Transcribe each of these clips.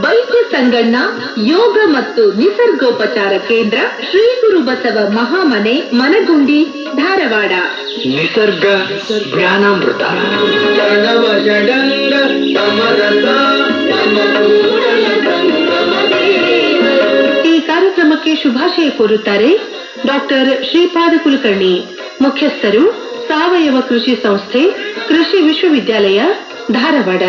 ವೈದ್ಯ ಸಂಗಣ್ಣ ಯೋಗ ಮತ್ತು ನಿಸರ್ಗೋಪಚಾರ ಕೇಂದ್ರ ಶ್ರೀ ಗುರು ಬಸವ ಮಹಾಮನೆ ಮನಗುಂಡಿ ಧಾರವಾಡ. ನಿಸರ್ಗ ಜ್ಞಾನಾಮೃತ. ಪ್ರಣವ ಷಡಂಗ ಈ ಕಾರ್ಯಕ್ರಮಕ್ಕೆ ಶುಭಾಶಯ ಕೋರುತ್ತಾರೆ ಡಾಕ್ಟರ್ ಶ್ರೀಪಾದ ಕುಲಕರ್ಣಿ ಮುಖ್ಯಸ್ಥರು ಸಾವಯವ ಕೃಷಿ ಸಂಸ್ಥೆ ಕೃಷಿ ವಿಶ್ವವಿದ್ಯಾಲಯ ಧಾರವಾಡ.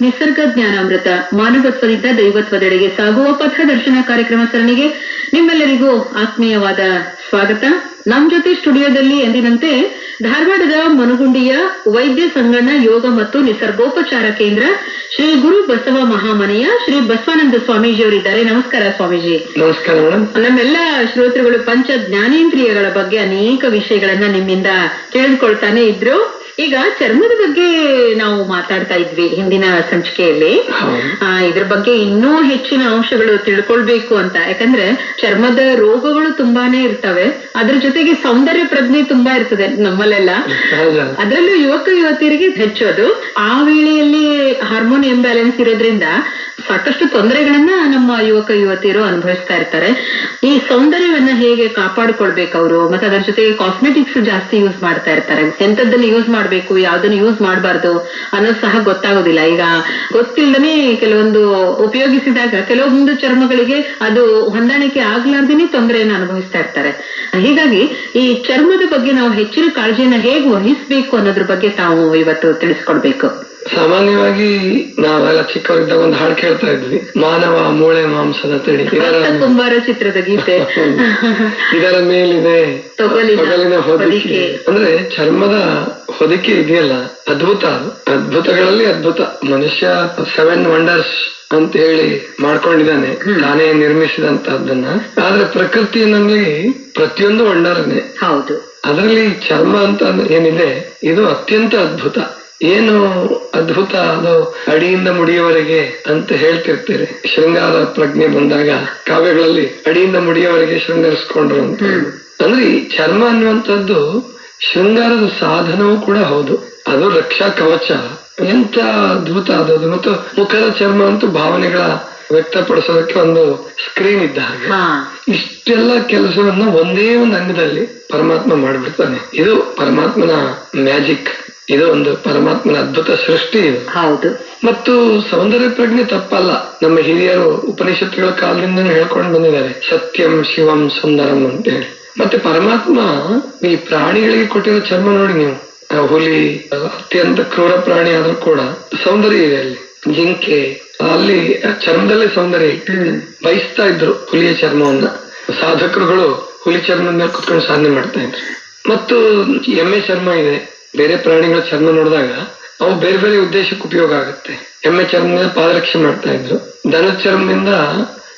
ನಿಸರ್ಗ ಜ್ಞಾನಾಮೃತ, ಮಾನವತ್ವದಿಂದ ದೈವತ್ವದೆಡೆಗೆ ಸಾಗುವ ಪಥದರ್ಶನ ಕಾರ್ಯಕ್ರಮ ಸರಣಿಗೆ ನಿಮ್ಮೆಲ್ಲರಿಗೂ ಆತ್ಮೀಯವಾದ ಸ್ವಾಗತ. ನಮ್ಮ ಜೊತೆ ಸ್ಟುಡಿಯೋದಲ್ಲಿ ಎಂದಿನಂತೆ ಧಾರವಾಡದ ಮನಗುಂಡಿಯ ವೈದ್ಯ ಸಂಗಣ್ಣ ಯೋಗ ಮತ್ತು ನಿಸರ್ಗೋಪಚಾರ ಕೇಂದ್ರ ಶ್ರೀ ಗುರು ಬಸವ ಮಹಾಮನೆಯ ಶ್ರೀ ಬಸವಾನಂದ ಸ್ವಾಮೀಜಿಯವರಿದ್ದಾರೆ. ನಮಸ್ಕಾರ ಸ್ವಾಮೀಜಿ. ನಮಸ್ಕಾರ ನಮ್ಮೆಲ್ಲ ಶ್ರೋತೃಗಳು ಪಂಚ ಜ್ಞಾನೇಂದ್ರಿಯಗಳ ಬಗ್ಗೆ ಅನೇಕ ವಿಷಯಗಳನ್ನ ನಿಮ್ಮಿಂದ ತಿಳಿದುಕೊಳ್ತಾನೆ ಇದ್ರು. ಈಗ ಚರ್ಮದ ಬಗ್ಗೆ ನಾವು ಮಾತಾಡ್ತಾ ಇದ್ವಿ ಹಿಂದಿನ ಸಂಚಿಕೆಯಲ್ಲಿ. ಇದ್ರ ಬಗ್ಗೆ ಇನ್ನೂ ಹೆಚ್ಚಿನ ಅಂಶಗಳು ತಿಳ್ಕೊಳ್ಬೇಕು ಅಂತ. ಯಾಕಂದ್ರೆ ಚರ್ಮದ ರೋಗಗಳು ತುಂಬಾನೇ ಇರ್ತವೆ. ಅದ್ರ ಜೊತೆಗೆ ಸೌಂದರ್ಯ ಪ್ರಜ್ಞೆ ತುಂಬಾ ಇರ್ತದೆ ನಮ್ಮಲ್ಲೆಲ್ಲ. ಅದರಲ್ಲೂ ಯುವಕ ಯುವತಿಯರಿಗೆ ಹೆಚ್ಚು ಅದು. ಆ ವೇಳೆಯಲ್ಲಿ ಹಾರ್ಮೋನ್ ಇಂಬ್ಯಾಲೆನ್ಸ್ ಇರೋದ್ರಿಂದ ಸಾಕಷ್ಟು ತೊಂದರೆಗಳನ್ನ ನಮ್ಮ ಯುವಕ ಯುವತಿಯರು ಅನುಭವಿಸ್ತಾ ಇರ್ತಾರೆ. ಈ ಸೌಂದರ್ಯವನ್ನ ಹೇಗೆ ಕಾಪಾಡ್ಕೊಳ್ಬೇಕು ಅವರು? ಮತ್ತೆ ಅದರ ಜೊತೆಗೆ ಕಾಸ್ಮೆಟಿಕ್ಸ್ ಜಾಸ್ತಿ ಯೂಸ್ ಮಾಡ್ತಾ ಇರ್ತಾರೆ. ಎಂತದ್ದನ್ನ ಯೂಸ್ ಮಾಡ್ಬೇಕು, ಯಾವ್ದನ್ನು ಯೂಸ್ ಮಾಡಬಾರ್ದು ಅನ್ನೋದು ಸಹ ಗೊತ್ತಾಗೋದಿಲ್ಲ. ಈಗ ಗೊತ್ತಿಲ್ಲದೇ ಕೆಲವೊಂದು ಉಪಯೋಗಿಸಿದಾಗ ಕೆಲವೊಂದು ಚರ್ಮಗಳಿಗೆ ಅದು ಹೊಂದಾಣಿಕೆ ಆಗ್ಲಾರ್ದೇನೆ ತೊಂದರೆಯನ್ನು ಅನುಭವಿಸ್ತಾ ಇರ್ತಾರೆ. ಹೀಗಾಗಿ ಈ ಚರ್ಮದ ಬಗ್ಗೆ ನಾವು ಹೆಚ್ಚಿನ ಕಾಳಜಿಯನ್ನ ಹೇಗೆ ವಹಿಸ್ಬೇಕು ಅನ್ನೋದ್ರ ಬಗ್ಗೆ ತಾವು ಇವತ್ತು ತಿಳಿಸ್ಕೊಡ್ಬೇಕು. ಸಾಮಾನ್ಯವಾಗಿ ನಾವೆಲ್ಲ ಚಿಕ್ಕವರಿದ್ದಾಗ ಒಂದು ಹಾಡು ಕೇಳ್ತಾ ಇದ್ವಿ. ಮಾನವ ಮೂಳೆ ಮಾಂಸದ ತಿಳಿ. ಕುಂಬಾರ ಚಿತ್ರದ ಗೀತೆ. ಇದರ ಮೇಲಿದೆ ತೊಗಲಿನ ಹೊದಿಕೆ. ಅಂದ್ರೆ ಚರ್ಮದ ಹೊದಿಕೆ ಇದೆಯಲ್ಲ ಅದ್ಭುತ. ಅದ್ಭುತಗಳಲ್ಲಿ ಅದ್ಭುತ. ಮನುಷ್ಯ ಸೆವೆನ್ ವಂಡರ್ಸ್ ಅಂತ ಹೇಳಿ ಮಾಡ್ಕೊಂಡಿದ್ದಾನೆ. ತಾನೇ ನಿರ್ಮಿಸಿದಂತಹದ್ದನ್ನ. ಆದ್ರೆ ಪ್ರಕೃತಿ ಪ್ರಕೃತಿಯಲ್ಲಿ ಪ್ರತಿಯೊಂದು ವಂಡರ್ನೆ ಹೌದು. ಅದರಲ್ಲಿ ಚರ್ಮ ಅಂತ ಏನಿದೆ ಇದು ಅತ್ಯಂತ ಅದ್ಭುತ. ಏನು ಅದ್ಭುತ ಅದು ಅಡಿಯಿಂದ ಮುಡಿಯವರೆಗೆ ಅಂತ ಹೇಳ್ತಿರ್ತೀರಿ. ಶೃಂಗಾರ ಪ್ರಜ್ಞೆ ಬಂದಾಗ ಕಾವ್ಯಗಳಲ್ಲಿ ಅಡಿಯಿಂದ ಮುಡಿಯವರೆಗೆ ಶೃಂಗರಿಸ್ಕೊಂಡ್ರು ಅಂತ. ಅಂದ್ರೆ ಈ ಚರ್ಮ ಅನ್ನುವಂಥದ್ದು ಶೃಂಗಾರದ ಸಾಧನವೂ ಕೂಡ ಹೌದು. ಅದು ರಕ್ಷಾ ಕವಚ. ಎಂತ ಅದ್ಭುತ ಅದು. ಮತ್ತು ಮುಖದ ಚರ್ಮ ಅಂತೂ ಭಾವನೆಗಳ ವ್ಯಕ್ತಪಡಿಸೋದಕ್ಕೆ ಒಂದು ಸ್ಕ್ರೀನ್ ಇದ್ದ ಹಾಗೆ. ಇಷ್ಟೆಲ್ಲ ಕೆಲಸವನ್ನ ಒಂದೇ ಒಂದು ಅಂಗದಲ್ಲಿ ಪರಮಾತ್ಮ ಮಾಡಿಬಿಡ್ತಾನೆ. ಇದು ಪರಮಾತ್ಮನ ಮ್ಯಾಜಿಕ್ ಇದು ಒಂದು ಪರಮಾತ್ಮನ ಅದ್ಭುತ ಸೃಷ್ಟಿ ಇದು. ಹೌದು. ಮತ್ತು ಸೌಂದರ್ಯ ಪ್ರಜ್ಞೆ ತಪ್ಪಲ್ಲ. ನಮ್ಮ ಹಿರಿಯರು ಉಪನಿಷತ್ತುಗಳ ಕಾಲದಿಂದ ಹೇಳ್ಕೊಂಡು ಬಂದಿದ್ದಾರೆ. ಸತ್ಯಂ ಶಿವಂ ಸುಂದರಂ ಅಂತ ಹೇಳಿ ಮತ್ತೆ ಪರಮಾತ್ಮ ಈ ಪ್ರಾಣಿಗಳಿಗೆ ಕೊಟ್ಟಿರೋ ಚರ್ಮ ನೋಡಿ ನೀವು. ಹುಲಿ ಅತ್ಯಂತ ಕ್ರೂರ ಪ್ರಾಣಿ ಆದ್ರೂ ಕೂಡ ಸೌಂದರ್ಯ ಇದೆ ಅಲ್ಲಿ. ಜಿಂಕೆ ಅಲ್ಲಿ ಚರ್ಮದಲ್ಲೇ ಸೌಂದರ್ಯ ಬಯಸ್ತಾ ಇದ್ರು ಹುಲಿಯ ಚರ್ಮವನ್ನ. ಸಾಧಕರುಗಳು ಹುಲಿ ಚರ್ಮದ ಮೇಲೆ ಕುತ್ಕೊಂಡು ಸಾಧನೆ ಮಾಡ್ತಾ ಇದ್ರು. ಮತ್ತು ಎಮ್ಮೆ ಚರ್ಮ ಇದೆ. ಬೇರೆ ಪ್ರಾಣಿಗಳ ಚರ್ಮ ನೋಡಿದಾಗ ಅವು ಬೇರೆ ಬೇರೆ ಉದ್ದೇಶಕ್ಕೆ ಉಪಯೋಗ ಆಗುತ್ತೆ. ಎಮ್ಮೆ ಚರ್ಮದಿಂದ ಪಾದರಕ್ಷೆ ಮಾಡ್ತಾ ಇದ್ರು. ದನದ ಚರ್ಮದಿಂದ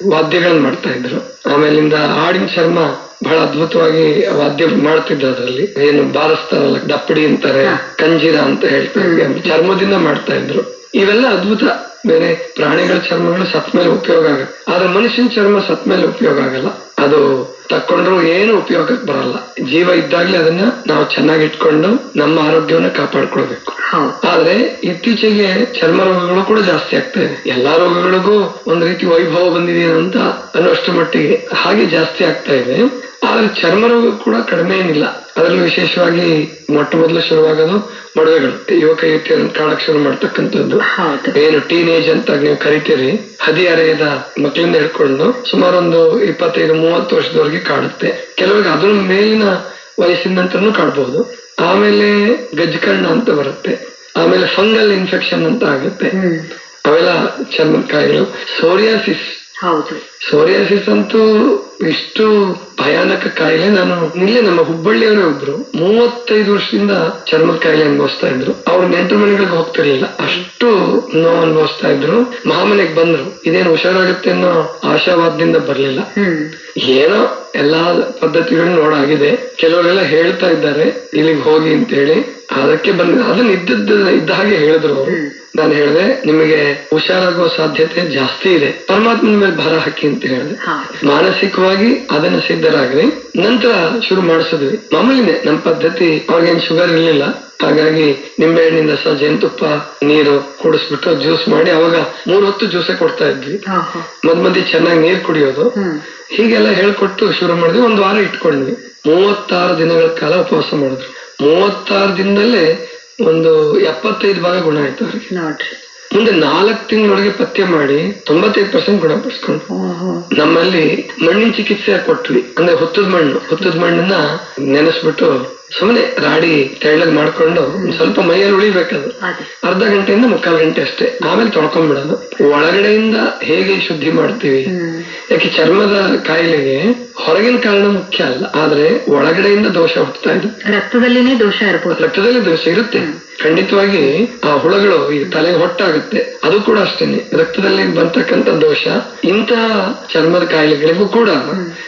ವಾದ್ಯಗಳನ್ನ ಮಾಡ್ತಾ ಇದ್ರು. ಆಮೇಲಿಂದ ಆಡಿನ ಚರ್ಮ ಬಹಳ ಅದ್ಭುತವಾಗಿ ವಾದ್ಯ ಮಾಡ್ತಿದ್ರು ಅದರಲ್ಲಿ. ಏನು ಬಾರಿಸ್ತಾರಲ್ಲ ದಪ್ಪಡಿ ಅಂತಾರೆ ಕಂಜೀರ ಅಂತ ಹೇಳ್ತಾರೆ ಚರ್ಮದಿಂದ ಮಾಡ್ತಾ ಇದ್ರು. ಇವೆಲ್ಲ ಅದ್ಭುತ. ಬೇರೆ ಪ್ರಾಣಿಗಳ ಚರ್ಮಗಳು ಸತ್ ಮೇಲೆ ಉಪಯೋಗ ಆಗುತ್ತೆ ಆದ್ರೆ ಮನುಷ್ಯನ ಚರ್ಮ ಸತ್ ಮೇಲೆ ಉಪಯೋಗ ಆಗಲ್ಲ. ಅದು ತಕೊಂಡ್ರು ಏನು ಉಪಯೋಗಕ್ಕೆ ಬರಲ್ಲ. ಜೀವ ಇದ್ದಾಗ್ಲೇ ಅದನ್ನ ನಾವು ಚೆನ್ನಾಗಿ ಇಟ್ಕೊಂಡು ನಮ್ಮ ಆರೋಗ್ಯವನ್ನ ಕಾಪಾಡ್ಕೊಳ್ಬೇಕು. ಆದ್ರೆ ಇತ್ತೀಚೆಗೆ ಚರ್ಮ ರೋಗಗಳು ಕೂಡ ಜಾಸ್ತಿ ಆಗ್ತಾ ಇದೆ. ಎಲ್ಲಾ ರೋಗಗಳಿಗೂ ಒಂದ್ ರೀತಿ ವೈಭವ ಬಂದಿದೆ ಅಂತ ಅನ್ನೋಷ್ಟು ಮಟ್ಟಿಗೆ ಹಾಗೆ ಜಾಸ್ತಿ ಆಗ್ತಾ ಇದೆ. ಆದ್ರೆ ಚರ್ಮ ರೋಗ ಕೂಡ ಕಡಿಮೆ ಏನಿಲ್ಲ. ಅದರಲ್ಲೂ ವಿಶೇಷವಾಗಿ ಮೊಟ್ಟ ಮೊದಲು ಶುರುವಾಗೋದು ಮದುವೆಗಳು ಯುವಕ ಯುವತಿಯರನ್ನು ಕಾಣಕ್ ಶುರು ಮಾಡ್ತಕ್ಕಂಥದ್ದು. ಏನು ಏನು ಟೀನೇಜ್ ಅಂತ ನೀವು ಕರಿತೀರಿ ಹದಿಹರೆಯದ ಮಕ್ಕಳಿಂದ ಹಿಡ್ಕೊಂಡು ಸುಮಾರು ಒಂದು ಇಪ್ಪತ್ತೈದು ಮೂವತ್ತು ವರ್ಷದವರೆಗೆ ಕಾಡುತ್ತೆ ಕೆಲವರಿಗೆ ಅದ್ರ ಮೇಲಿನ ವಯಸ್ಸಿನ ನಂತರನು ಕಾಡ್ಬಹುದು ಆಮೇಲೆ ಗಜ್ಕರ್ಣ ಅಂತ ಬರುತ್ತೆ. ಆಮೇಲೆ ಫಂಗಲ್ ಇನ್ಫೆಕ್ಷನ್ ಅಂತ ಆಗುತ್ತೆ. ಅವೆಲ್ಲ ಚರ್ಮದ ಕಾಯಿಗಳು. ಸೋರಿಯಾಸಿಸ್ ಹೌದು. ಸೋರಿಯಾಸಿಸ್ ಅಂತೂ ಇಷ್ಟು ಭಯಾನಕ ಕಾಯಿಲೆ ನಾನು ಇಲ್ಲೇ ನಮ್ಮ ಹುಬ್ಬಳ್ಳಿಯವರೇ ಒಬ್ರು. ಮೂವತ್ತೈದು ವರ್ಷದಿಂದ ಚರ್ಮದ ಕಾಯಿಲೆ ಅನುಭವಿಸ್ತಾ ಇದ್ರು. ಅವ್ರ ನೆಂಟರ ಮನೆಗಳಿಗೆ ಹೋಗ್ತಿರ್ಲಿಲ್ಲ. ಅಷ್ಟು ನೋವು ಅನುಭವಿಸ್ತಾ ಇದ್ರು. ಮಹಾಮನೆಗೆ ಬಂದ್ರು. ಇದೇನು ಹುಷಾರಾಗುತ್ತೆ ಅನ್ನೋ ಆಶಾವಾದದಿಂದ ಬರ್ಲಿಲ್ಲ. ಏನೋ ಎಲ್ಲಾ ಪದ್ಧತಿಗಳನ್ನ ನೋಡಾಗಿದೆ. ಕೆಲವರೆಲ್ಲ ಹೇಳ್ತಾ ಇದ್ದಾರೆ. ಇಲ್ಲಿಗೆ ಹೋಗಿ ಅಂತ ಹೇಳಿ. ಅದಕ್ಕೆ ಬಂದ ಅದನ್ನ ಇದ್ದ ಇದ್ದ ಹಾಗೆ ಹೇಳಿದ್ರು ಅವರು. ನಾನು ಹೇಳಿದೆ ನಿಮಗೆ ಹುಷಾರಾಗುವ ಸಾಧ್ಯತೆ ಜಾಸ್ತಿ ಇದೆ. ಪರಮಾತ್ಮನ ಮೇಲೆ ಭಾರ ಹಾಕಿ ಅಂತ ಹೇಳಿದೆ. ಮಾನಸಿಕವಾಗಿ ಅದನ್ನ ಸಿದ್ಧರಾಗ್ರಿ ನಂತರ ಶುರು ಮಾಡಿಸಿದ್ವಿ. ಮಾಮೂಲಿನೇ ನಮ್ಮ ಪದ್ಧತಿ ಅವಾಗೇನ್ ಶುಗರ್ ಇರ್ಲಿಲ್ಲ. ಹಾಗಾಗಿ ನಿಂಬೆ ಹಣ್ಣಿಂದ ರಸ ಜೇನುತುಪ್ಪ ನೀರು ಕುಡಿಸ್ಬಿಟ್ಟು ಜ್ಯೂಸ್ ಮಾಡಿ ಅವಾಗ ಮೂರ್ ಹೊತ್ತು ಜ್ಯೂಸೆ ಕೊಡ್ತಾ ಇದ್ವಿ. ಮದ್ ಮಧ್ಯೆ ಚೆನ್ನಾಗಿ ನೀರ್ ಕುಡಿಯೋದು. ಹೀಗೆಲ್ಲ ಹೇಳ್ಕೊಟ್ಟು ಶುರು ಮಾಡಿದ್ವಿ. ಒಂದ್ ವಾರ ಇಟ್ಕೊಂಡ್ವಿ. ಮೂವತ್ತಾರು ದಿನಗಳ ಕಾಲ ಉಪವಾಸ ಮಾಡಿದ್ರು. ಮೂವತ್ತಾರು ದಿನದಲ್ಲೇ ಒಂದು ಎಪ್ಪತ್ತೈದು ಭಾಗ ಗುಣ ಆಯ್ತು ಅವ್ರಿಗೆ. ನೋಡ್ರಿ ಮುಂದೆ ನಾಲ್ಕು ತಿಂಗಳೊಳಗೆ ಪತ್ತೆ ಮಾಡಿ ತೊಂಬತ್ತೈದು ಪರ್ಸೆಂಟ್ ಗುಣಪಡಿಸ್ಕೊಂಡು ಓಹೋ. ನಮ್ಮಲ್ಲಿ ಮಣ್ಣಿನ ಚಿಕಿತ್ಸೆ ಕೊಟ್ವಿ. ಅಂದ್ರೆ ಹುತ್ತದ ಮಣ್ಣು. ಹುತ್ತದ ಮಣ್ಣನ್ನ ನೆನೆಸ್ಬಿಟ್ಟು ಸುಮ್ಮನೆ ರಾಡಿ ತೆಳ್ಳಗ್ ಮಾಡ್ಕೊಂಡು ಸ್ವಲ್ಪ ಮೈಯಲ್ಲಿ ಉಳಿಬೇಕದು. ಅರ್ಧ ಗಂಟೆಯಿಂದ ಮುಕ್ಕಾಲು ಗಂಟೆ ಅಷ್ಟೇ. ಆಮೇಲೆ ತೊಳ್ಕೊಂಡ್ಬಿಡೋದು ಒಳಗಡೆಯಿಂದ ಹೇಗೆ ಶುದ್ಧಿ ಮಾಡ್ತೀವಿ? ಯಾಕೆ ಚರ್ಮದ ಕಾಯಿಲೆಗೆ ಹೊರಗಿನ ಕಾರಣ ಮುಖ್ಯ ಅಲ್ಲ ಆದ್ರೆ ಒಳಗಡೆಯಿಂದ ದೋಷ ಹುಟ್ಟುತ್ತಾ ಇದೆ. ರಕ್ತದಲ್ಲಿನೇ ದೋಷ ಇರಬಹುದು ರಕ್ತದಲ್ಲಿ ದೋಷ ಇರುತ್ತೆ. ಖಂಡಿತವಾಗಿ ಆ ಹುಳಗಳು ಈ ತಲೆಗೆ ಹೊಟ್ಟಾಗುತ್ತೆ. ಅದು ಕೂಡ ಅಷ್ಟೇನೆ. ರಕ್ತದಲ್ಲಿ ಬರ್ತಕ್ಕಂಥ ದೋಷ ಇಂತಹ ಚರ್ಮದ ಕಾಯಿಲೆಗಳಿಗೂ ಕೂಡ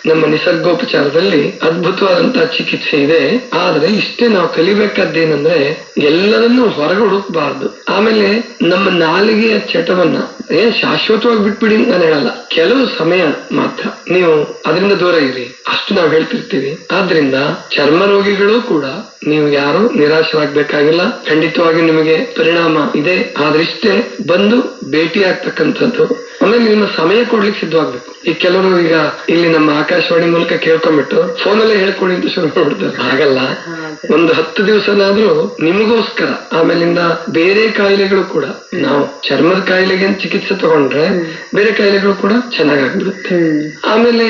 ನಮ್ಮ ನಿಸರ್ಗೋಪಚಾರದಲ್ಲಿ ಅದ್ಭುತವಾದಂತಹ ಚಿಕಿತ್ಸೆ ಇದೆ. ಆದ್ರೆ ಇಷ್ಟೇ ನಾವು ಕಲಿಬೇಕಾದ್ದೇನಂದ್ರೆ ಎಲ್ಲರನ್ನೂ ಹೊರಗೆ ಹುಡುಕ್ಬಾರ್ದು ಆಮೇಲೆ ನಮ್ಮ ನಾಲಿಗೆಯ ಚಟವನ್ನ ಏನ್ ಶಾಶ್ವತವಾಗಿ ಬಿಟ್ಬಿಡಿ ನಾನು ಹೇಳಲ್ಲ. ಕೆಲವು ಸಮಯ ಮಾತ್ರ ನೀವು ಅದರಿಂದ ದೂರ ಇರಿ. ಅಷ್ಟು ನಾವು ಹೇಳ್ತಿರ್ತೀವಿ. ಆದ್ರಿಂದ ಚರ್ಮ ರೋಗಿಗಳು ಕೂಡ ನೀವು ಯಾರು ನಿರಾಶರಾಗಬೇಕಾಗಿಲ್ಲ. ಖಂಡಿತವಾಗಿ ನಿಮಗೆ ಪರಿಣಾಮ ಇದೆ. ಆದ್ರಿಷ್ಟೇ ಬಂದು ಭೇಟಿ ಆಗ್ತಕ್ಕಂಥದ್ದು ಆಮೇಲೆ ನಿಮ್ಮ ಸಮಯ ಕೊಡ್ಲಿಕ್ಕೆ ಸಿದ್ಧವಾಗ್ಬೇಕು. ಈಗ ಕೆಲವರು ಈಗ ಇಲ್ಲಿ ನಮ್ಮ ಆಕಾಶವಾಣಿ ಮೂಲಕ ಕೇಳ್ಕೊಂಡ್ಬಿಟ್ಟು ಫೋನಲ್ಲೇ ಹೇಳ್ಕೊಳ್ಳಿ ಅಂತ ಶುರು ಮಾಡ್ತಾರೆ ಹಾಗಲ್ಲ? ಒಂದು ಹತ್ತು ದಿವಸನಾದ್ರೂ ನಿಮಗೋಸ್ಕರ ಆಮೇಲಿಂದ ಬೇರೆ ಕಾಯಿಲೆಗಳು ಕೂಡ ನಾವು ಚರ್ಮದ ಕಾಯಿಲೆಗೆ ಚಿಕಿತ್ಸೆ ತಗೊಂಡ್ರೆ ಬೇರೆ ಕಾಯಿಲೆಗಳು ಕೂಡ ಚೆನ್ನಾಗಾಗ್ಬಿಡುತ್ತೆ. ಆಮೇಲೆ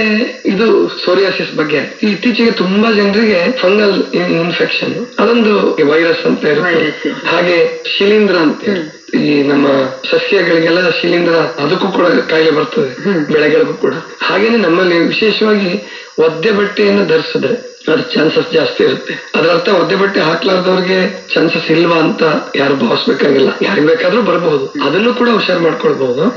ಇದು ಸೋರಿಯಾಸಿಸ್ ಬಗ್ಗೆ. ಈ ಇತ್ತೀಚೆಗೆ ತುಂಬಾ ಜನರಿಗೆ ಫಂಗಲ್ ಇನ್ಫೆಕ್ಷನ್ ಅದೊಂದು ವೈರಸ್ ಅಂತ ಇರುತ್ತೆ. ಹಾಗೆ ಶಿಲೀಂಧ್ರ ಅಂತ ಈ ನಮ್ಮ ಸಸ್ಯಗಳಿಗೆಲ್ಲ ಶಿಲೀಂಧ್ರ ಅದಕ್ಕೂ ಕೂಡ ಕಾಯಿಲೆ ಬರ್ತದೆ ಬೆಳೆಗಳಿಗೂ ಕೂಡ. ಹಾಗೇನೆ ನಮ್ಮಲ್ಲಿ ವಿಶೇಷವಾಗಿ ಒದ್ದೆ ಬಟ್ಟೆಯನ್ನು ಧರಿಸಿದ್ರೆ ಅದು ಚಾನ್ಸಸ್ ಜಾಸ್ತಿ ಇರುತ್ತೆ. ಅದ್ರ ಅರ್ಥ ಒದ್ದೆ ಬಟ್ಟೆ ಹಾಕ್ಲಾರ್ದವ್ರಿಗೆ ಚಾನ್ಸಸ್ ಇಲ್ವಾ ಅಂತ ಯಾರು ಭಾವಿಸ್ಬೇಕಾಗಿಲ್ಲ ಯಾರಿಗ್ ಬೇಕಾದ್ರೂ ಬರಬಹುದು. ಅದನ್ನು ಕೂಡ ಹುಷಾರ್ ಮಾಡ್ಕೊಳ್ಬಹುದು.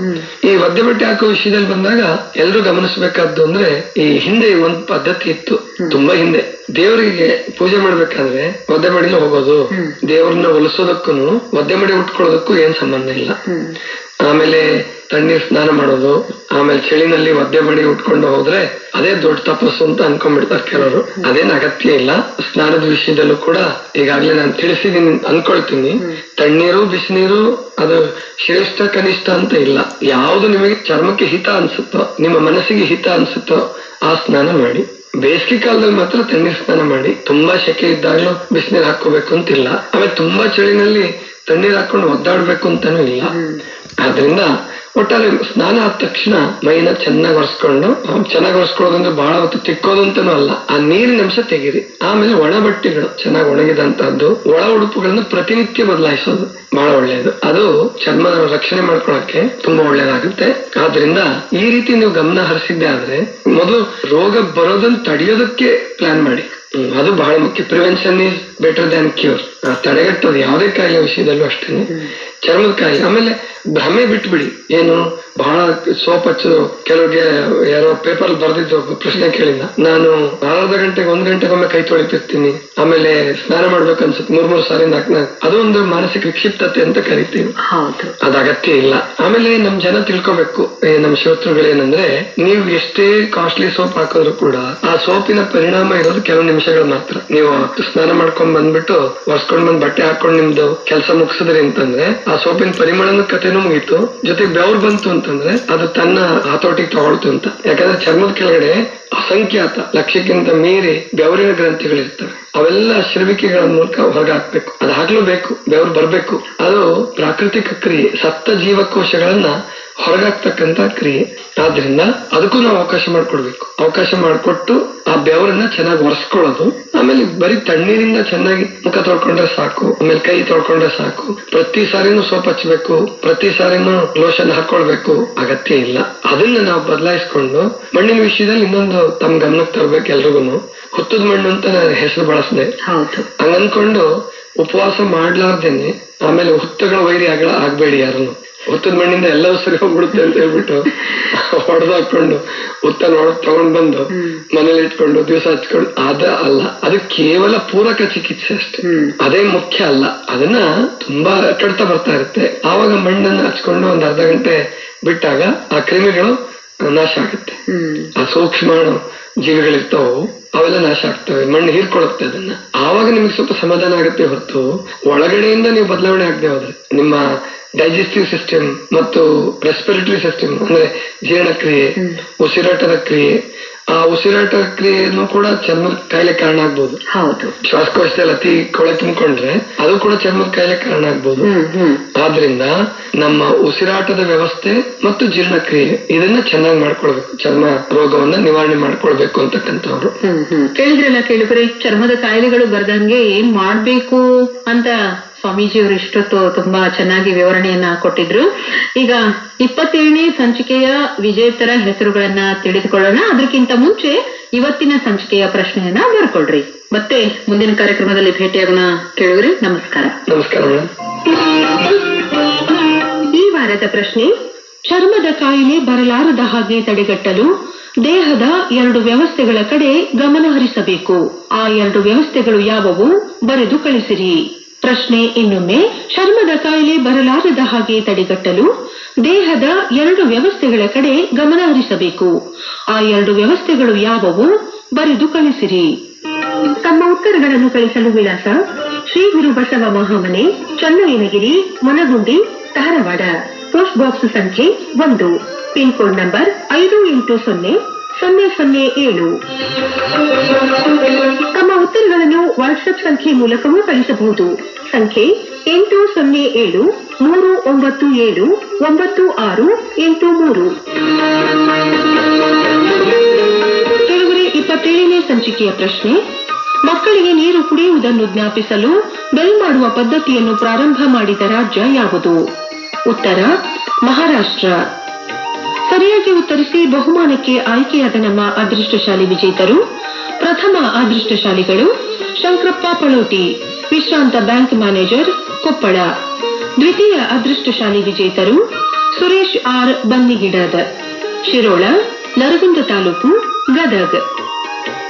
ಈ ಒದ್ದೆ ಬಟ್ಟೆ ಹಾಕೋ ವಿಷಯದಲ್ಲಿ ಬಂದಾಗ ಎಲ್ರು ಗಮನಿಸಬೇಕಾದ್ದು ಅಂದ್ರೆ ಈ ಹಿಂದೆ ಒಂದ್ ಪದ್ಧತಿ ಇತ್ತು. ತುಂಬಾ ಹಿಂದೆ. ದೇವರಿಗೆ ಪೂಜೆ ಮಾಡ್ಬೇಕಾದ್ರೆ ಒದ್ದೆ ಮಾಡಿಲ್ಲ ಹೋಗೋದು. ದೇವ್ರನ್ನ ಒಲಿಸೋದಕ್ಕೂ ಒದ್ದೆ ಮಡಿ ಉಟ್ಕೊಳ್ಳೋದಕ್ಕೂ ಏನ್ ಸಂಬಂಧ ಇಲ್ಲ. ಆಮೇಲೆ ತಣ್ಣೀರ್ ಸ್ನಾನ ಮಾಡೋದು, ಆಮೇಲೆ ಚಳಿನಲ್ಲಿ ಒದ್ದೆ ಬಡಿ ಉಟ್ಕೊಂಡು ಹೋದ್ರೆ ಅದೇ ದೊಡ್ಡ ತಪಸ್ಸು ಅಂತ ಅನ್ಕೊಂಡ್ಬಿಡ್ತಾರೆ ಕೆಲವರು. ಅದೇನ್ ಅಗತ್ಯ ಇಲ್ಲ. ಸ್ನಾನದ ವಿಷಯದಲ್ಲೂ ಕೂಡ ಈಗಾಗ್ಲೇ ನಾನು ತಿಳಿಸಿದೀನಿ, ಅನ್ಕೊಳ್ತೀನಿ. ತಣ್ಣೀರು, ಬಿಸಿನೀರು, ಅದು ಶ್ರೇಷ್ಠ, ಕನಿಷ್ಠ ಅಂತ ಇಲ್ಲ. ಯಾವುದು ನಿಮಗೆ ಚರ್ಮಕ್ಕೆ ಹಿತ ಅನ್ಸುತ್ತೋ, ನಿಮ್ಮ ಮನಸ್ಸಿಗೆ ಹಿತ ಅನ್ಸುತ್ತೋ, ಆ ಸ್ನಾನ ಮಾಡಿ. ಬೇಸಿಗೆ ಕಾಲದಲ್ಲಿ ಮಾತ್ರ ತಣ್ಣೀರ್ ಸ್ನಾನ ಮಾಡಿ. ತುಂಬಾ ಶೆಕೆ ಇದ್ದಾಗಲೂ ಬಿಸಿನೀರು ಹಾಕೋಬೇಕು ಅಂತಿಲ್ಲ. ಆಮೇಲೆ ತುಂಬಾ ಚಳಿನಲ್ಲಿ ತಣ್ಣೀರ್ ಹಾಕೊಂಡು ಒದ್ದಾಡ್ಬೇಕು ಅಂತಾನು ಇಲ್ಲ. ಆದ್ರಿಂದ ಒಟ್ಟಾರೆ ಸ್ನಾನ ಆದ ತಕ್ಷಣ ಮೈನ ಚೆನ್ನಾಗಿ ಒರೆಸ್ಕೊಂಡು ಚೆನ್ನಾಗಿ ಒರೆಸ್ಕೊಳ್ಳೋದಂದ್ರೆ ಬಹಳ ಹೊತ್ತು ತಿಕ್ಕೋದು ಅಂತಾನೂ ಅಲ್ಲ. ಆ ನೀರಿನ ಅಂಶ ತೆಗೀರಿ. ಆಮೇಲೆ ಒಣ ಬಟ್ಟೆಗಳು ಚೆನ್ನಾಗಿ ಒಣಗಿದಂತಹದ್ದು, ಒಳ ಉಡುಪುಗಳನ್ನ ಪ್ರತಿನಿತ್ಯ ಬದಲಾಯಿಸೋದು ಬಹಳ ಒಳ್ಳೆಯದು. ಅದು ಚರ್ಮ ರಕ್ಷಣೆ ಮಾಡ್ಕೊಳಕ್ಕೆ ತುಂಬಾ ಒಳ್ಳೇದಾಗುತ್ತೆ ಆದ್ರಿಂದ ಈ ರೀತಿ ನೀವು ಗಮನ ಹರಿಸಿದ್ದೆ ಆದ್ರೆ ಮೊದಲು ರೋಗ ಬರೋದನ್ನ ತಡೆಯೋದಕ್ಕೆ ಪ್ಲಾನ್ ಮಾಡಿ. ಅದು ಬಹಳ ಮುಖ್ಯ. Prevention is better than cure ತಡೆಗಟ್ಟೋದು ಯಾವುದೇ ಕಾಯಿಲೆ ವಿಷಯದಲ್ಲೂ ಅಷ್ಟೇ ಚರ್ಮದ ಕಾಯಿಲೆ ಆಮೇಲೆ ಭ್ರಮೆ ಬಿಟ್ಬಿಡಿ. ಏನು? ಬಹಳ ಸೋಪಚ್ಚು ಕೆಲವರಿಗೆ ಕೆಲವ್ರಿಗೆ ಯಾರೋ ಪೇಪರ್ ಬರೆದಿದ್ದು ಪ್ರಶ್ನೆ ಕೇಳಿದ ನಾನು ಅರ್ಧ ಗಂಟೆಗೆ ಒಂದ್ ಗಂಟೆಗೊಮ್ಮೆ ಕೈ ತೊಳಿತಿರ್ತೀನಿ. ಆಮೇಲೆ ಸ್ನಾನ ಮಾಡ್ಬೇಕು ಅನ್ಸುತ್ತೆ. ಮೂರ್ ಮೂರ್ ಸಾರಿ ನಾಲ್ಕು ನಾಲ್ಕು ಅದು ಒಂದು ಮಾನಸಿಕ ವಿಕ್ಷಿಪ್ತತೆ ಅಂತ ಕರಿತೀವಿ. ಅದ ಅಗತ್ಯ ಇಲ್ಲ. ಆಮೇಲೆ ನಮ್ ಜನ ತಿಳ್ಕೊಬೇಕು. ನಮ್ ಶ್ರೋತೃಗಳೇನಂದ್ರೆ ನೀವು ಎಷ್ಟೇ ಕಾಸ್ಟ್ಲಿ ಸೋಪ್ ಹಾಕಿದ್ರು ಕೂಡ ಆ ಸೋಪಿನ ಪರಿಣಾಮ ಇರೋದು ಕೆಲವು ನಿಮಿಷಗಳು ಮಾತ್ರ. ನೀವು ಸ್ನಾನ ಮಾಡ್ಕೊಂಡ್ ಬಂದ್ಬಿಟ್ಟು ಒರ್ಸ್ಕೊಂಡ್ ಬಂದ್ ಬಟ್ಟೆ ಹಾಕೊಂಡ್ ನಿಮ್ದು ಕೆಲಸ ಮುಗಿಸಿದ್ರಿ ಅಂತಂದ್ರೆ ಆ ಸೋಪಿನ ಪರಿಮಳನ ಕಥೆನೂ ಮುಗೀತು. ಜೊತೆಗೆ ಬೆವ್ರು ಬಂತು ಅಂತಂದ್ರೆ ಅದು ತನ್ನ ಹತೋಟಿಗೆ ತಗೊಳ್ತು ಅಂತ. ಯಾಕಂದ್ರೆ ಚರ್ಮದ ಕೆಳಗಡೆ ಅಸಂಖ್ಯಾತ ಲಕ್ಷಕ್ಕಿಂತ ಮೀರಿ ಬೆವರಿನ ಗ್ರಂಥಿಗಳಿರ್ತವೆ. ಅವೆಲ್ಲ ಶ್ರವಿಕೆಗಳ ಮೂಲಕ ಹೊರಗೆ ಹಾಕ್ಬೇಕು ಅದು ಹಾಕ್ಲೇಬೇಕು ಬೆವರು ಬರ್ಬೇಕು. ಅದು ಪ್ರಾಕೃತಿಕ ಕ್ರಿಯೆ, ಸತ್ತ ಜೀವಕೋಶಗಳನ್ನ ಹೊರಗಾಗ್ತಕ್ಕಂತ ಕ್ರಿಯೆ. ಆದ್ರಿಂದ ಅದಕ್ಕೂ ನಾವು ಅವಕಾಶ ಮಾಡ್ಕೊಡ್ಬೇಕು. ಅವಕಾಶ ಮಾಡ್ಕೊಟ್ಟು ಆ ಬೆವರನ್ನ ಚೆನ್ನಾಗಿ ಒರೆಸ್ಕೊಳ್ಳೋದು. ಆಮೇಲೆ ಬರೀ ತಣ್ಣೀರಿಂದ ಚೆನ್ನಾಗಿ ಮುಖ ತೊಳ್ಕೊಂಡ್ರೆ ಸಾಕು. ಆಮೇಲೆ ಕೈ ತೊಳ್ಕೊಂಡ್ರೆ ಸಾಕು. ಪ್ರತಿ ಸಾರಿನೂ ಸೋಪ್ ಹಚ್ಬೇಕು. ಪ್ರತಿ ಸಾರಿನೂ ಲೋಷನ್ ಹಾಕೊಳ್ಬೇಕು. ಅಗತ್ಯ ಇಲ್ಲ. ಅದನ್ನ ನಾವು ಬದಲಾಯಿಸ್ಕೊಂಡು ಮಣ್ಣಿನ ವಿಷಯದಲ್ಲಿ ಇನ್ನೊಂದು ತಮ್ಮ ಗಮನಕ್ಕೆ ತರ್ಬೇಕು ಎಲ್ರಿಗೂ ಹುತ್ತದ ಮಣ್ಣು ಅಂತ ನಾನು ಹೆಸರು ಬಳಸಿದೆ. ಹಂಗನ್ಕೊಂಡು ಉಪವಾಸ ಮಾಡ್ಲಾರ್ದೇನೆ. ಆಮೇಲೆ ಹುತ್ತಗಳ ವೈರಿ ಆಗಲ ಆಗ್ಬೇಡಿ ಯಾರನ್ನು ಹುತ್ತದ ಮಣ್ಣಿಂದ ಎಲ್ಲವೂ ಸರಿ ಹೋಗ್ಬಿಡುತ್ತೆ ಅಂತ ಹೇಳ್ಬಿಟ್ಟು ಹೊಡೆದಾಕೊಂಡು ಹುತ್ತ ನೋಡ್ ತಗೊಂಡ್ ಬಂದು ಮನೇಲಿ ಇಟ್ಕೊಂಡು ದಿವಸ ಹಚ್ಕೊಂಡು ಅದ ಅಲ್ಲ. ಅದು ಕೇವಲ ಪೂರಕ ಚಿಕಿತ್ಸೆ ಅಷ್ಟೇ. ಅದೇ ಮುಖ್ಯ ಅಲ್ಲ. ಅದನ್ನ ತುಂಬಾ ಕಡಿತ ಬರ್ತಾ ಇರುತ್ತೆ. ಆವಾಗ ಮಣ್ಣನ್ನ ಹಚ್ಕೊಂಡು ಒಂದ್ ಅರ್ಧ ಗಂಟೆ ಬಿಟ್ಟಾಗ ಆ ಕ್ರಿಮಿಗಳು ನಾಶ ಆಗುತ್ತೆ. ಆ ಸೂಕ್ಷ್ಮಾಣು ಜೀವಿಗಳಿರ್ತಾವು ಅವೆಲ್ಲ ನಾಶ ಆಗ್ತವೆ ಮಣ್ಣು ಹೀರ್ಕೊಳ್ಳುತ್ತೆ ಅದನ್ನ. ಆವಾಗ ನಿಮ್ಗೆ ಸ್ವಲ್ಪ ಸಮಾಧಾನ ಆಗುತ್ತೆ ಹೊರತು ಒಳಗಡೆಯಿಂದ ನೀವು ಬದಲಾವಣೆ ಆಗದೆ ಹೋದ್ರೆ ನಿಮ್ಮ ಡೈಜೆಸ್ಟಿವ್ ಸಿಸ್ಟಮ್ ಮತ್ತು ರೆಸ್ಪಿರೇಟರಿ ಸಿಸ್ಟಮ್ ಅಂದ್ರೆ ಜೀರ್ಣಕ್ರಿಯೆ ಉಸಿರಾಟದ ಕ್ರಿಯೆ ಆ ಉಸಿರಾಟ ಕ್ರಿಯೆಯನ್ನು ಕೂಡ ಚರ್ಮದ ಕಾಯಿಲೆ ಕಾರಣ ಆಗ್ಬೋದು. ಹೌದು. ಶ್ವಾಸಕೋಶದಲ್ಲಿ ಅತಿ ಕೊಳೆ ತುಂಬಿಕೊಂಡ್ರೆ ಅದು ಕೂಡ ಚರ್ಮದ ಕಾಯಿಲೆ ಕಾರಣ ಆಗ್ಬೋದು. ಆದ್ರಿಂದ ನಮ್ಮ ಉಸಿರಾಟದ ವ್ಯವಸ್ಥೆ ಮತ್ತು ಜೀರ್ಣಕ್ರಿಯೆ ಇದನ್ನ ಚೆನ್ನಾಗಿ ಮಾಡ್ಕೊಳ್ಬೇಕು. ಚರ್ಮ ರೋಗವನ್ನ ನಿವಾರಣೆ ಮಾಡ್ಕೊಳ್ಬೇಕು ಅಂತಕ್ಕಂಥವ್ರು. ಕೇಳಿದ್ರಲ್ಲ ಕೇಳಿದ್ರೆ ಚರ್ಮದ ಕಾಯಿಲೆಗಳು ಬರ್ದಂಗೆ ಏನ್ ಮಾಡ್ಬೇಕು ಅಂತ ಸ್ವಾಮೀಜಿಯವರು ಇಷ್ಟೊತ್ತು ತುಂಬಾ ಚೆನ್ನಾಗಿ ವಿವರಣೆಯನ್ನ ಕೊಟ್ಟಿದ್ರು. ಈಗ ಇಪ್ಪತ್ತೇಳನೇ ಸಂಚಿಕೆಯ ವಿಜೇತರ ಹೆಸರುಗಳನ್ನ ತಿಳಿದುಕೊಳ್ಳೋಣ. ಅದಕ್ಕಿಂತ ಮುಂಚೆ ಇವತ್ತಿನ ಸಂಚಿಕೆಯ ಪ್ರಶ್ನೆಯನ್ನ ಬರ್ಕೊಳ್ರಿ. ಮತ್ತೆ ಮುಂದಿನ ಕಾರ್ಯಕ್ರಮದಲ್ಲಿ ಭೇಟಿಯಾಗೋಣ ಕೇಳುವ್ರಿ ನಮಸ್ಕಾರ. ನಮಸ್ಕಾರ ಈ ವಾರದ ಪ್ರಶ್ನೆ ಚರ್ಮದ ಕಾಯಿಲೆ ಬರಲಾರದ ಹಾಗೆ ತಡೆಗಟ್ಟಲು ದೇಹದ ಎರಡು ವ್ಯವಸ್ಥೆಗಳ ಕಡೆ ಗಮನ ಹರಿಸಬೇಕು. ಆ ಎರಡು ವ್ಯವಸ್ಥೆಗಳು ಯಾವುವು? ಬರೆದು ಕಳಿಸಿರಿ. ಪ್ರಶ್ನೆ ಇನ್ನೊಮ್ಮೆ, ಚರ್ಮದ ಕಾಯಿಲೆ ಬರಲಾರದ ಹಾಗೆ ತಡೆಗಟ್ಟಲು ದೇಹದ ಎರಡು ವ್ಯವಸ್ಥೆಗಳ ಕಡೆ ಗಮನ ಹರಿಸಬೇಕು. ಆ ಎರಡು ವ್ಯವಸ್ಥೆಗಳು ಯಾವುವು? ಬರೆದು ಕಳಿಸಿರಿ. ತಮ್ಮ ಉತ್ತರಗಳನ್ನು ಕಳಿಸಲು ವಿಳಾಸ ಶ್ರೀ ಗುರು ಬಸವ ಮಹಾಮನೆ, ಚನ್ನಯ್ಯನಗಿರಿ, ಮನಗುಂಡಿ, ಧಾರವಾಡ. ಪೋಸ್ಟ್ ಬಾಕ್ಸ್ ಸಂಖ್ಯೆ ಒಂದು. ಪಿನ್ ಕೋಡ್ ನಂಬರ್ ಐದು ಎಂಟು ಸೊನ್ನೆ ಸೊನ್ನೆ ಸೊನ್ನೆ ಏಳು. ತಮ್ಮ ಉತ್ತರಗಳನ್ನು ವಾಟ್ಸ್ಆಪ್ ಸಂಖ್ಯೆ ಮೂಲಕವೂ ಕಳಿಸಬಹುದು ಸಂಖ್ಯೆ ಎಂಟು ಸೊನ್ನೆ ಏಳು, ಮೂರು ಒಂಬತ್ತು ಏಳು, ಒಂಬತ್ತು ಆರು, ಎಂಟು ಮೂರು. ಇಪ್ಪತ್ತೇಳನೇ ಸಂಚಿಕೆಯ ಪ್ರಶ್ನೆ, ಮಕ್ಕಳಿಗೆ ನೀರು ಕುಡಿಯುವುದನ್ನು ಜ್ಞಾಪಿಸಲು ಬೆಲ್ ಮಾಡುವ ಪದ್ಧತಿಯನ್ನು ಪ್ರಾರಂಭ ಮಾಡಿದ ರಾಜ್ಯ ಯಾವುದು? ಉತ್ತರ, ಮಹಾರಾಷ್ಟ್ರ. ಸರಿಯಾಗಿ ಉತ್ತರಿಸಿ ಬಹುಮಾನಕ್ಕೆ ಆಯ್ಕೆಯಾದ ನಮ್ಮ ಅದೃಷ್ಟಶಾಲಿ ವಿಜೇತರು, ಪ್ರಥಮ ಅದೃಷ್ಟಶಾಲಿಗಳು ಶಂಕರಪ್ಪ ಪಳೋಟಿ, ವಿಶ್ರಾಂತ ಬ್ಯಾಂಕ್ ಮ್ಯಾನೇಜರ್ ಕೊಪ್ಪಳ, ದ್ವಿತೀಯ ಅದೃಷ್ಟಶಾಲಿ ವಿಜೇತರು ಸುರೇಶ್ ಆರ್ ಬನ್ನಿಗಿಡದ, ಶಿರೋಳ, ನರಗುಂದ ತಾಲೂಕು, ಗದಗ.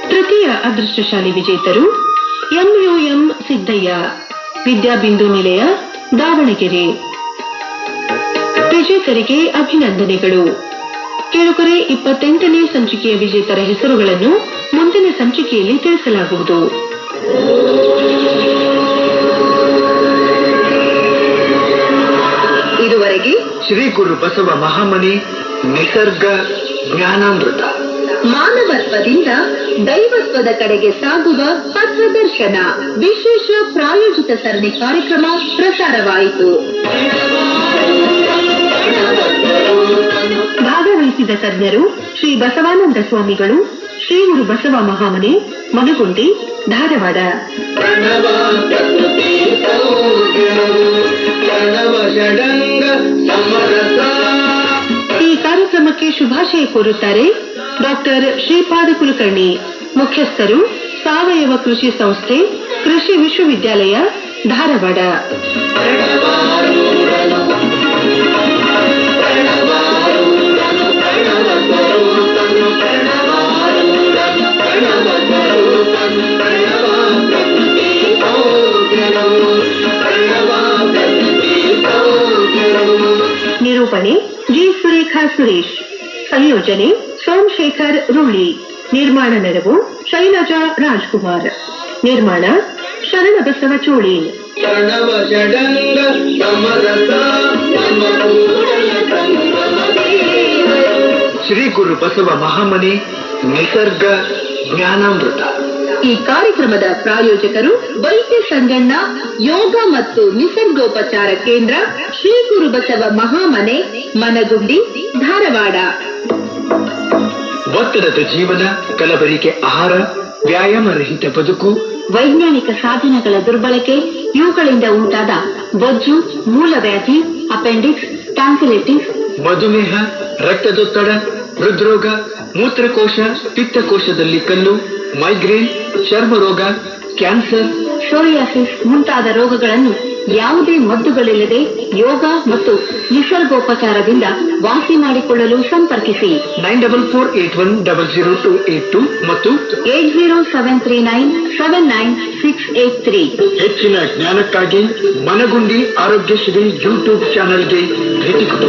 ತೃತೀಯ ಅದೃಷ್ಟಶಾಲಿ ವಿಜೇತರು ಎಂಯುಎಂ ಸಿದ್ದಯ್ಯ, ವಿದ್ಯಾಬಿಂದು ನಿಲಯ ದಾವಣಗೆರೆ. ವಿಜೇತರಿಗೆ ಅಭಿನಂದನೆಗಳು. ಕೇಳುಗರೆ ಇಪ್ಪತ್ತೆಂಟನೇ ಸಂಚಿಕೆಯ ವಿಜೇತರ ಹೆಸರುಗಳನ್ನು ಮುಂದಿನ ಸಂಚಿಕೆಯಲ್ಲಿ ತಿಳಿಸಲಾಗುವುದು. ಇದುವರೆಗೆ ಶ್ರೀ ಗುರು ಬಸವ ಮಹಾಮನಿ ನಿಸರ್ಗ ಜ್ಞಾನಾಮೃತ. ಮಾನವತ್ವದಿಂದ ದೈವತ್ವದ ಕಡೆಗೆ ಸಾಗುವ ಪಥದರ್ಶನ ವಿಶೇಷ ಪ್ರಾಯೋಜಿತ ಸರಣಿ ಕಾರ್ಯಕ್ರಮ ಪ್ರಸಾರವಾಯಿತು. ಭಾಗವಹಿಸಿದ ತಜ್ಞರು ಶ್ರೀ ಬಸವಾನಂದ ಸ್ವಾಮಿಗಳು ಶ್ರೀ ಗುರು ಬಸವ ಮಹಾಮನೆ ಮನಗುಂಡಿ ಧಾರವಾಡ. ಈ ಕಾರ್ಯಕ್ರಮಕ್ಕೆ ಶುಭಾಶಯ ಕೋರುತ್ತಾರೆ ಡಾಕ್ಟರ್ ಶ್ರೀಪಾದ ಕುಲಕರ್ಣಿ ಮುಖ್ಯಸ್ಥರು ಸಾವಯವ ಕೃಷಿ ಸಂಸ್ಥೆ ಕೃಷಿ ವಿಶ್ವವಿದ್ಯಾಲಯ ಧಾರವಾಡ. ನಿರೂಪಣೆ ಜಿ. ಸುರೇಖಾ ಸುರೇಶ್. ಸಂಯೋಜನೆ ಸೋಮಶೇಖರ್ ರೂಳಿ. ನಿರ್ಮಾಣ ನೆರವು ಶೈಲಜಾ ರಾಜ್ಕುಮಾರ್. ನಿರ್ಮಾಣ ಶರಣಬಸವ ಬಸವ ಚೋಳಿ ಷಡಂಗ ಸಮರಸ ಶ್ರೀ ಗುರು ಬಸವ ಮಹಾಮನಿ ನಿಸರ್ಗ ಜ್ಞಾನಾಮೃತ. ಈ ಕಾರ್ಯಕ್ರಮದ ಪ್ರಾಯೋಜಕರು ವೈದ್ಯ ಸಂಗಣ್ಣ ಯೋಗ ಮತ್ತು ನಿಸರ್ಗೋಪಚಾರ ಕೇಂದ್ರ ಶ್ರೀ ಗುರುಬಸವ ಮಹಾಮನೆ ಮನಗುಂಡಿ ಧಾರವಾಡ. ಒತ್ತಡದ ಜೀವನ ಕಲಬರಿಕೆ ಆಹಾರ ವ್ಯಾಯಾಮ ರಹಿತ ಬದುಕು ವೈಜ್ಞಾನಿಕ ಸಾಧನಗಳ ದುರ್ಬಳಕೆ ಇವುಗಳಿಂದ ಉಂಟಾದ ಬೊಜ್ಜು ಮೂಲವ್ಯಾಧಿ ಅಪೆಂಡಿಕ್ಸ್ ಟ್ಯಾನ್ಸಿಲಿಟಿಸ್ ಮಧುಮೇಹ ರಕ್ತದೊತ್ತಡ ಹೃದ್ರೋಗ ಮೂತ್ರಕೋಶ ಪಿತ್ತಕೋಶದಲ್ಲಿ ಕಲ್ಲು ಮೈಗ್ರೇನ್ ಚರ್ಮ ರೋಗ ಕ್ಯಾನ್ಸರ್. ಸೋರಿಯಾಸಿಸ್ ಮುಂತಾದ ರೋಗಗಳನ್ನು ಯಾವುದೇ ಮದ್ದುಗಳಿಲ್ಲದೆ ಯೋಗ ಮತ್ತು ನಿಸರ್ಗೋಪಚಾರದಿಂದ ವಾಸಿ ಮಾಡಿಕೊಳ್ಳಲು ಸಂಪರ್ಕಿಸಿ. Nine double four eight one double zero two eight two ಮತ್ತು eight zero seven three nine seven nine six eight three. ಹೆಚ್ಚಿನ ಜ್ಞಾನಕ್ಕಾಗಿ ಮನಗುಂಡಿ ಆರೋಗ್ಯ ಆರೋಗ್ಯಶ್ರೀ ಯೂಟ್ಯೂಬ್ ಚಾನೆಲ್ಗೆ ಭೇಟಿ ಕೊಡಿ.